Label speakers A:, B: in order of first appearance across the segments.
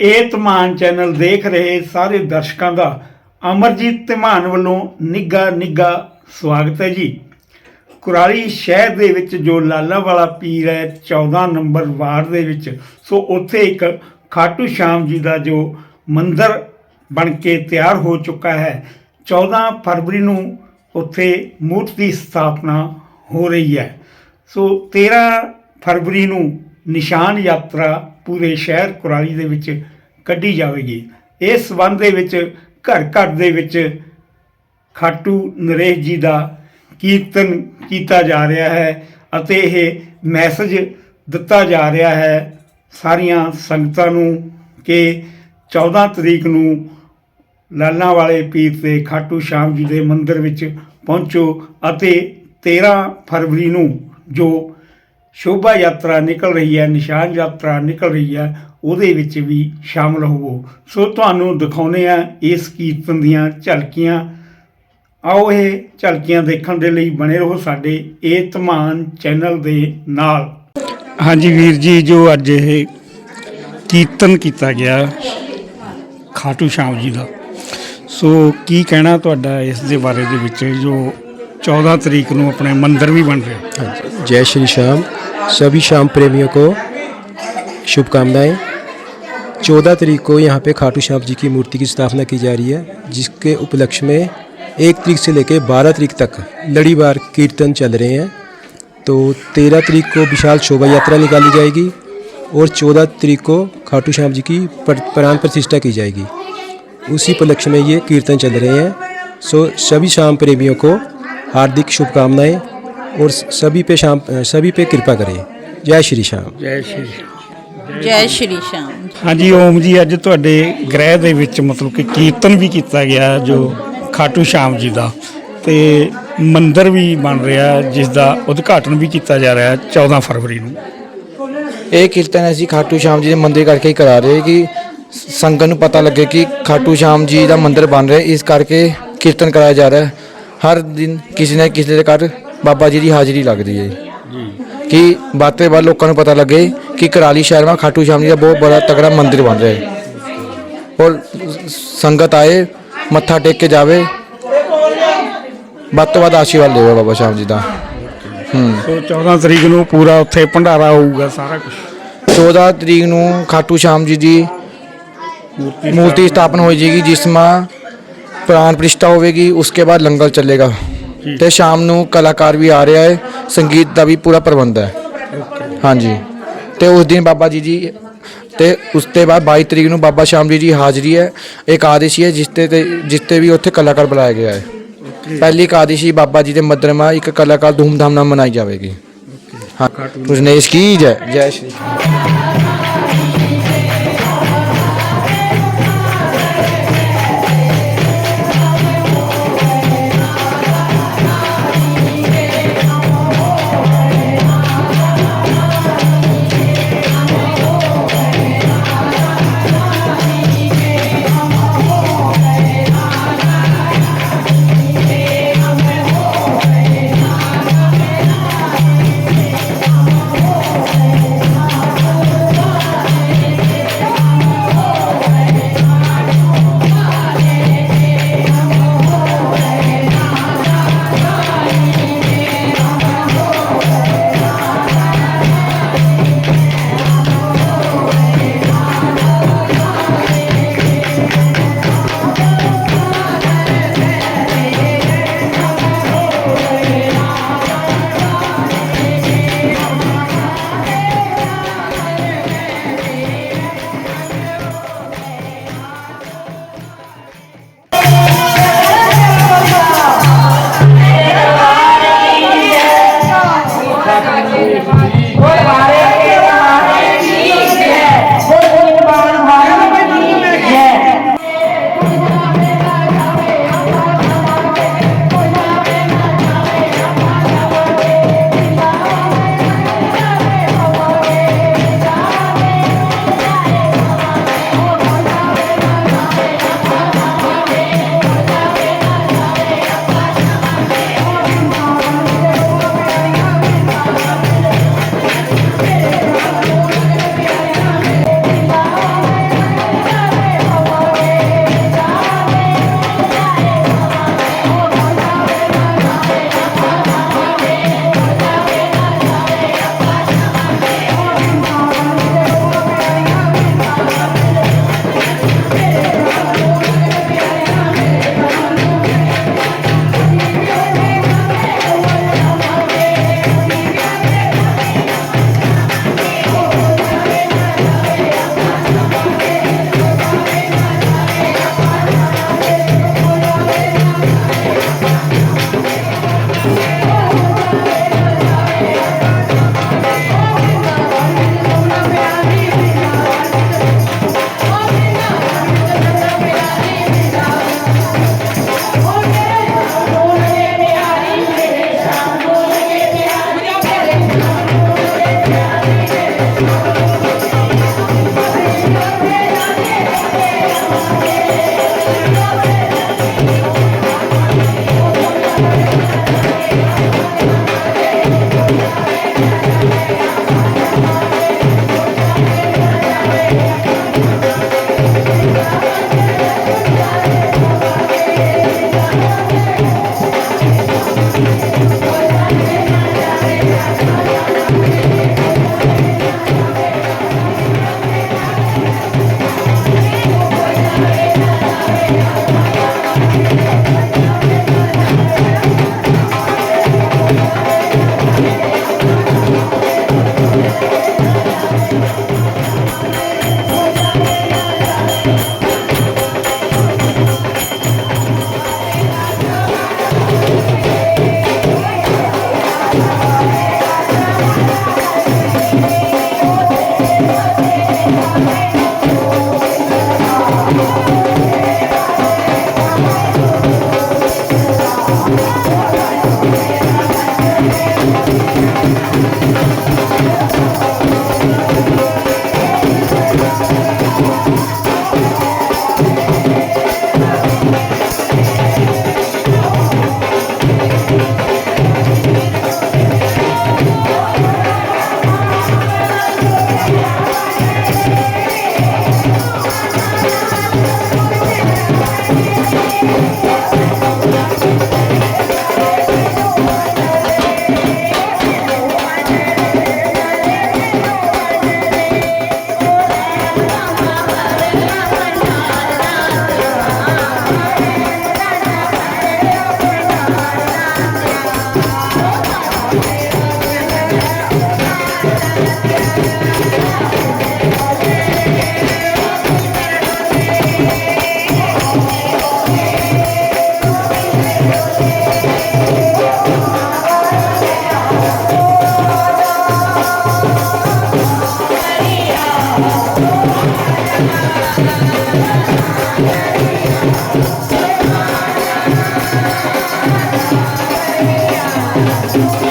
A: ਇਹ ਧਮਾਨ ਚੈਨਲ ਦੇਖ ਰਹੇ ਸਾਰੇ ਦਰਸ਼ਕਾਂ ਦਾ ਅਮਰਜੀਤ ਧਮਾਨ ਵੱਲੋਂ ਨਿੱਘਾ ਨਿੱਘਾ ਸਵਾਗਤ ਹੈ ਜੀ। ਕੁਰਾਲੀ ਸ਼ਹਿਰ ਦੇ ਵਿੱਚ ਜੋ ਲਾਲਾ ਵਾਲਾ ਪੀਰ ਹੈ 14 ਨੰਬਰ ਵਾਰਡ ਦੇ ਵਿੱਚ, ਸੋ ਉੱਥੇ ਇੱਕ ਖਾਟੂ ਸ਼ਾਮ ਜੀ ਦਾ ਜੋ ਮੰਦਰ ਬਣ ਕੇ ਤਿਆਰ ਹੋ ਚੁੱਕਾ ਹੈ। 14 ਫਰਵਰੀ ਨੂੰ ਉੱਥੇ ਮੂਰਤ ਦੀ ਸਥਾਪਨਾ ਹੋ ਰਹੀ ਹੈ। ਸੋ 13 ਫਰਵਰੀ ਨੂੰ ਨਿਸ਼ਾਨ ਯਾਤਰਾ ਪੂਰੇ ਸ਼ਹਿਰ ਕੁਰਾਲੀ ਦੇ ਵਿੱਚ ਕੱਢੀ ਜਾਵੇਗੀ। ਇਸ ਸੰਬੰਧ ਦੇ ਵਿੱਚ ਘਰ ਘਰ ਦੇ ਵਿੱਚ ਖਾਟੂ ਨਰੇਸ਼ ਜੀ ਦਾ ਕੀਰਤਨ ਕੀਤਾ ਜਾ ਰਿਹਾ ਹੈ ਅਤੇ ਇਹ ਮੈਸੇਜ ਦਿੱਤਾ ਜਾ ਰਿਹਾ ਹੈ ਸਾਰੀਆਂ ਸੰਗਤਾਂ ਨੂੰ ਕਿ 14 ਤਰੀਕ ਨੂੰ ਲਾਲਾਂ ਵਾਲੇ ਪੀਰ ਤੇ ਖਾਟੂ ਸ਼ਾਮ ਜੀ ਦੇ ਮੰਦਿਰ ਵਿੱਚ ਪਹੁੰਚੋ ਅਤੇ 13 ਫਰਵਰੀ ਨੂੰ ਜੋ ਸ਼ੋਭਾ ਯਾਤਰਾ ਨਿਕਲ ਰਹੀ ਹੈ ਨਿਸ਼ਾਨ ਯਾਤਰਾ ਨਿਕਲ ਰਹੀ ਹੈ ਉਹਦੇ ਵਿੱਚ ਵੀ ਸ਼ਾਮਲ ਹੋਵੋ। ਸੋ ਤੁਹਾਨੂੰ ਦਿਖਾਉਨੇ ਆ ਇਸ ਕੀਰਤਨ ਦੀਆਂ ਝਲਕੀਆਂ। ਆਓ ਇਹ ਝਲਕੀਆਂ ਦੇਖਣ ਦੇ ਲਈ ਬਣੇ ਰਹੋ ਸਾਡੇ ਇਹ ਧਮਾਨ ਚੈਨਲ ਦੇ ਨਾਲ। ਹਾਂਜੀ ਵੀਰ ਜੀ ਜੋ ਅੱਜ ਇਹ ਕੀਰਤਨ ਕੀਤਾ ਗਿਆ ਖਾਟੂ ਸ਼ਾਮ ਜੀ ਦਾ। ਸੋ ਕੀ ਕਹਿਣਾ ਤੁਹਾਡਾ ਇਸ ਦੇ ਬਾਰੇ ਦੇ ਵਿੱਚ ਜੋ 14 ਤਰੀਕ ਨੂੰ ਆਪਣੇ ਮੰਦਰ ਵੀ ਬਣ ਰਿਹਾ?
B: ਜੈ ਸ਼੍ਰੀ ਸ਼ਾਮ। सभी श्याम प्रेमियों को शुभकामनाएँ। 14 तारीख को यहाँ पे खाटू श्याम जी की मूर्ति की स्थापना की जा रही है, जिसके उपलक्ष्य में एक तारीख से लेकर 12 तारीख तक लड़ीवार कीर्तन चल रहे हैं। तो 13 तारीख को विशाल शोभा यात्रा निकाली जाएगी और 14 तारीख को खाटू श्याम जी की प्राण प्रतिष्ठा की जाएगी। उसी उपलक्ष्य में ये कीर्तन चल रहे हैं। सो सभी श्याम प्रेमियों को हार्दिक शुभकामनाएँ। और सभी पे शाम सभी पे कृपा करें जय श्री श्याम
A: ਜੈ ਸ਼੍ਰੀ
C: ਜੈ ਸ਼੍ਰੀ ਸ਼ਾਮ
A: ਹਾਂਜੀ ਓਮ ਜੀ ਅੱਜ ਤੁਹਾਡੇ ਗ੍ਰਹਿ ਦੇ ਵਿੱਚ ਮਤਲਬ ਕਿ ਕੀਰਤਨ ਵੀ ਕੀਤਾ ਗਿਆ ਜੋ ਖਾਟੂ ਸ਼ਾਮ ਜੀ ਦਾ ਤੇ ਮੰਦਿਰ ਵੀ ਬਣ ਰਿਹਾ ਜਿਸ ਦਾ ਉਦਘਾਟਨ ਵੀ ਕੀਤਾ ਜਾ ਰਿਹਾ 14 ਫਰਵਰੀ ਨੂੰ
D: ਇਹ ਕੀਰਤਨ ਅਸੀਂ ਖਾਟੂ ਸ਼ਾਮ ਜੀ ਦੇ ਮੰਦਿਰ ਕਰਕੇ ਹੀ ਕਰਾ ਰਹੇ ਕਿ ਸੰਗਤ ਨੂੰ ਪਤਾ ਲੱਗੇ ਕਿ ਖਾਟੂ ਸ਼ਾਮ ਜੀ ਦਾ ਮੰਦਿਰ ਬਣ ਰਿਹਾ ਇਸ ਕਰਕੇ ਕੀਰਤਨ ਕਰਾਇਆ ਜਾ ਰਿਹਾ ਹੈ ਹਰ ਦਿਨ ਕਿਸੇ ਨਾ ਕਿਸੇ ਦੇ ਘਰ ਬਾਬਾ ਜੀ ਦੀ ਹਾਜ਼ਰੀ ਲੱਗਦੀ ਹੈ ਜੀ। ਕਿ ਬਾਤੇ ਬਾਅਦ ਲੋਕਾਂ ਨੂੰ ਪਤਾ ਲੱਗੇ ਕਿ ਕਰਾਲੀ ਸ਼ਹਿਰ ਮਾ ਖਾਟੂ ਸ਼ਾਮ ਜੀ ਦਾ ਬਹੁਤ ਬੜਾ ਤਗੜਾ ਮੰਦਿਰ ਬਣ ਰਿਹਾ ਹੈ। ਔਰ ਸੰਗਤ ਆਏ ਮੱਥਾ ਟੇਕ ਕੇ ਜਾਵੇ। ਵੱਧ ਤੋਂ ਵੱਧ ਆਸ਼ੀਰਵਾਦ ਦੇਵੇ ਬਾਬਾ ਸ਼ਾਮ ਜੀ ਦਾ। ਹੂੰ।
A: ਸੋ 14 ਤਰੀਕ ਨੂੰ ਪੂਰਾ ਉੱਥੇ ਭੰਡਾਰਾ ਹੋਊਗਾ ਸਾਰਾ ਕੁਝ
D: 14 ਤਰੀਕ ਨੂੰ ਖਾਟੂ ਸ਼ਾਮ ਜੀ ਦੀ ਮੂਰਤੀ ਸਥਾਪਨ ਹੋਈ ਜੇਗੀ ਜਿਸ ਮਾ ਪ੍ਰਾਣ ਪ੍ਰਿਸ਼ਟਾ ਹੋਵੇਗੀ ਉਸਕੇ ਬਾਅਦ ਲੰਗਰ ਚੱਲੇਗਾ। ਤੇ ਸ਼ਾਮ ਨੂੰ ਕਲਾਕਾਰ ਵੀ ਆ ਰਿਹਾ ਹੈ ਸੰਗੀਤ ਦਾ ਵੀ ਪੂਰਾ ਪ੍ਰਬੰਧ ਹੈ। ਹਾਂਜੀ। ਤੇ ਉਸ ਦਿਨ ਬਾਬਾ ਜੀ ਜੀ ਤੇ ਉਸ ਤੋਂ ਬਾਅਦ 22 ਤਰੀਕ ਨੂੰ ਬਾਬਾ ਸ਼ਾਮ ਜੀ ਦੀ ਹਾਜ਼ਰੀ ਹੈ ਇਕਾਦਸ਼ੀ ਹੈ ਜਿਸ ਤੇ ਜਿਸ ਤੇ ਵੀ ਉੱਥੇ ਕਲਾਕਾਰ ਬੁਲਾਇਆ ਗਿਆ ਹੈ। ਪਹਿਲੀ ਇਕਾਦਸ਼ੀ ਬਾਬਾ ਜੀ ਦੇ ਮਦਰਮਾ ਇੱਕ ਕਲਾਕਾਰ ਧੂਮਧਾਮ ਨਾਲ ਮਨਾਈ ਜਾਵੇਗੀ। ਹਾਂ। ਤੁਜਨੇਸ਼ ਕੀ ਜੈ ਜੈ ਸ਼੍ਰੀ
C: Thank.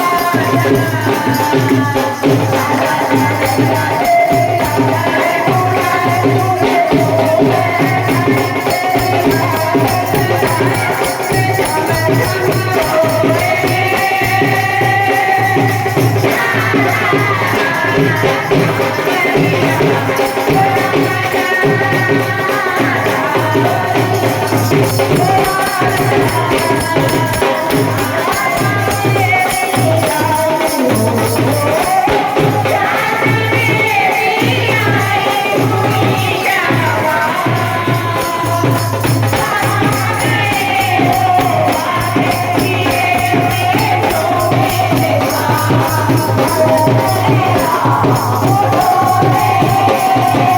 C: Thank you.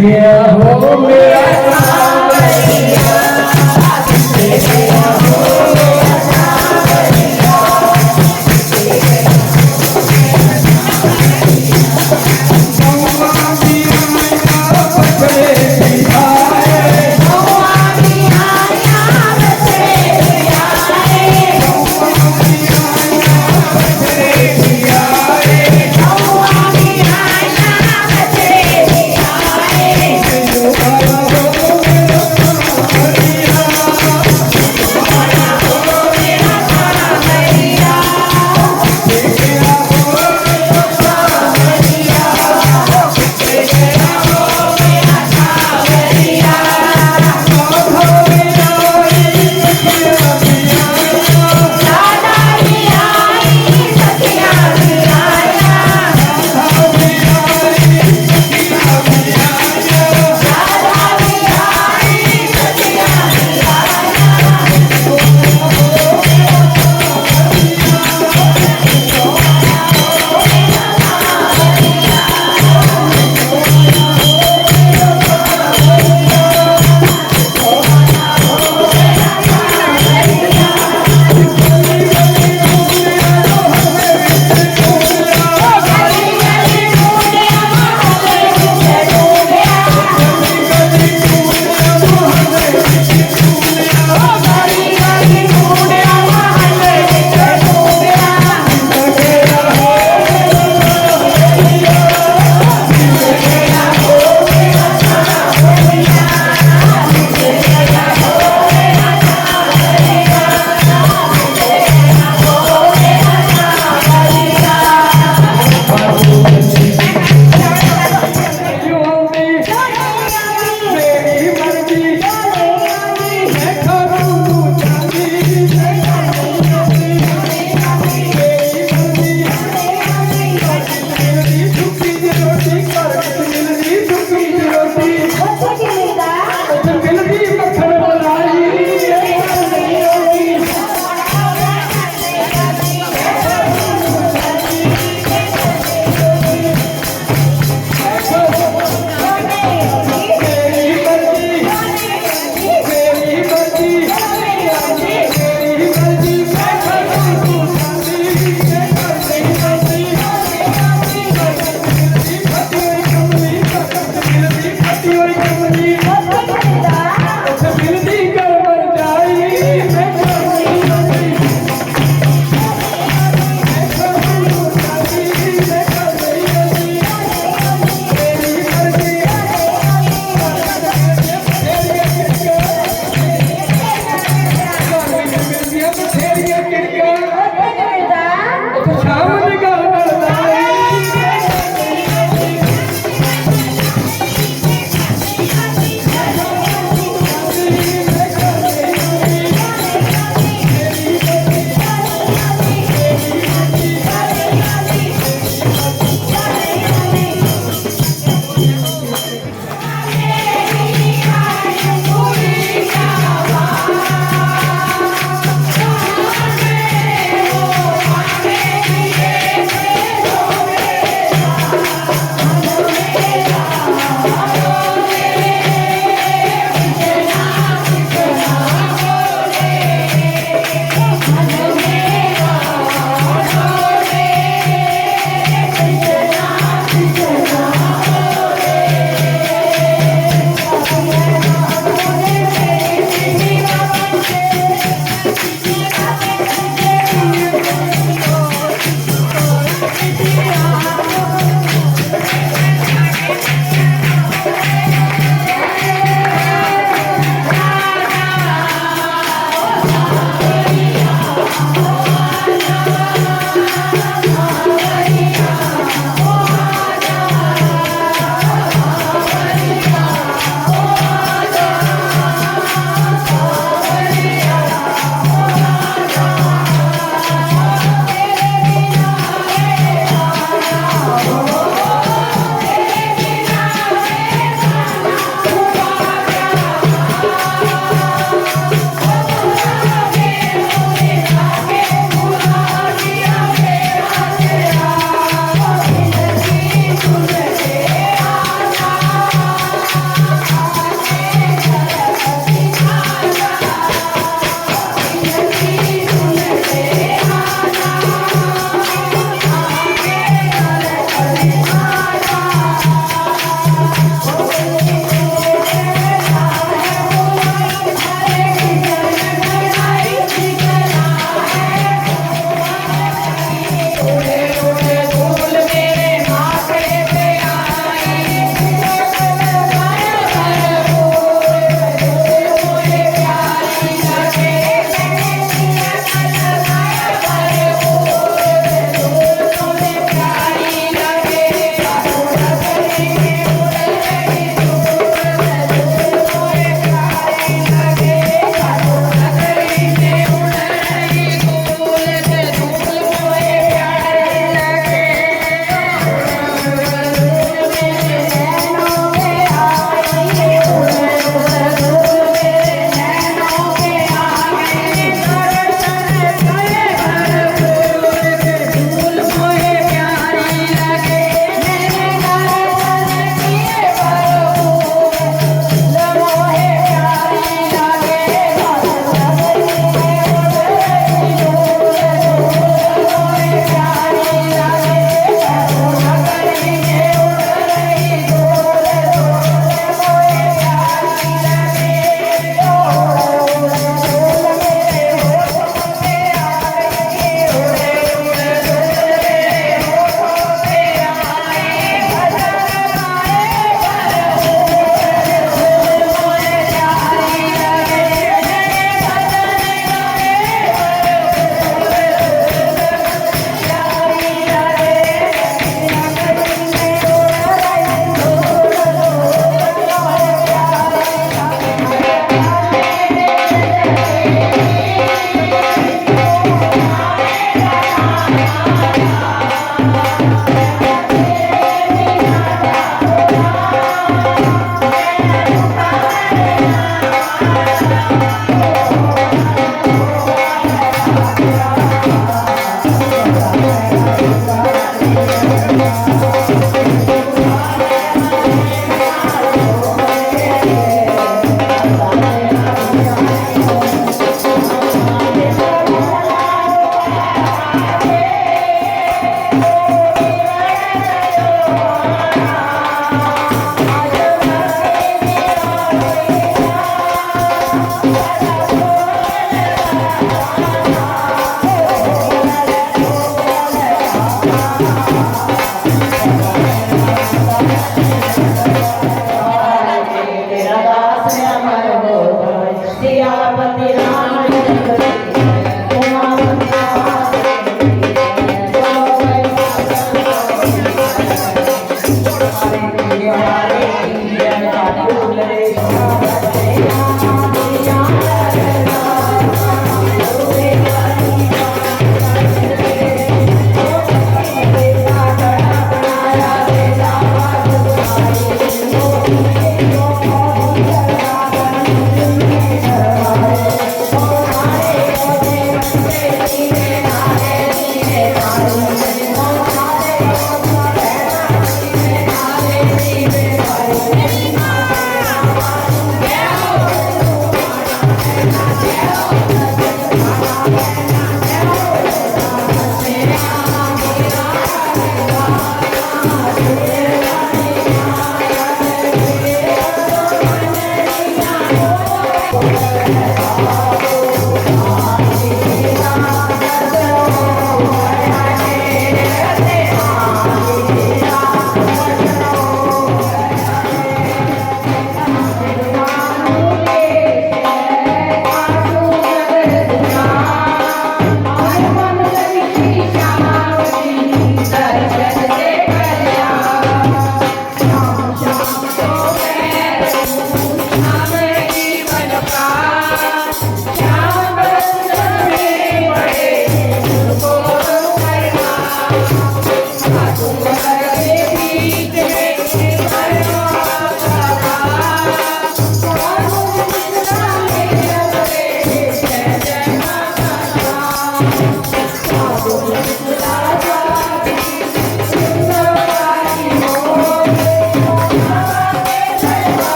C: ਗਿਆ ਹੋ ਮੇਰਾ
E: Yeah. সামনে Amen.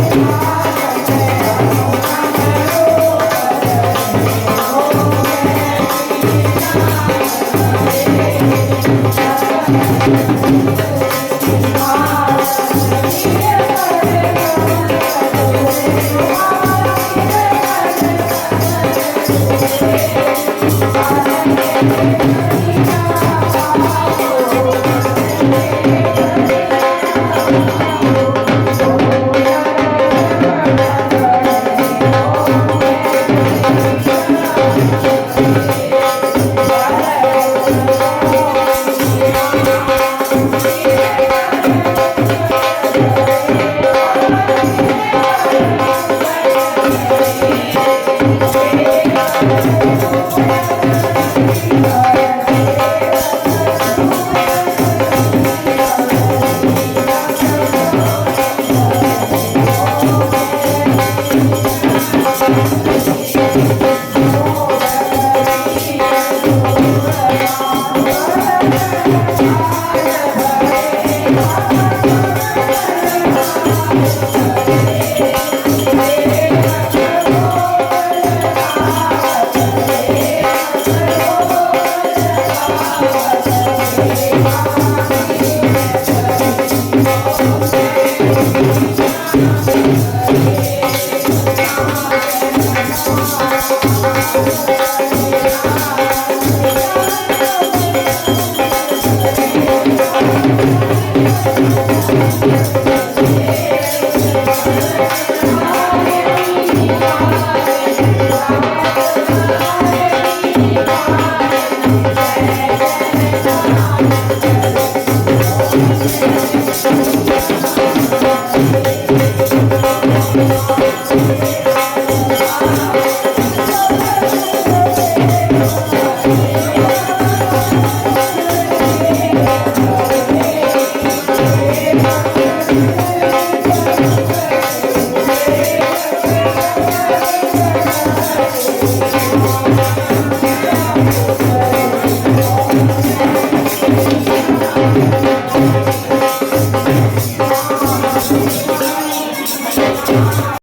E: Thank you. Thank you.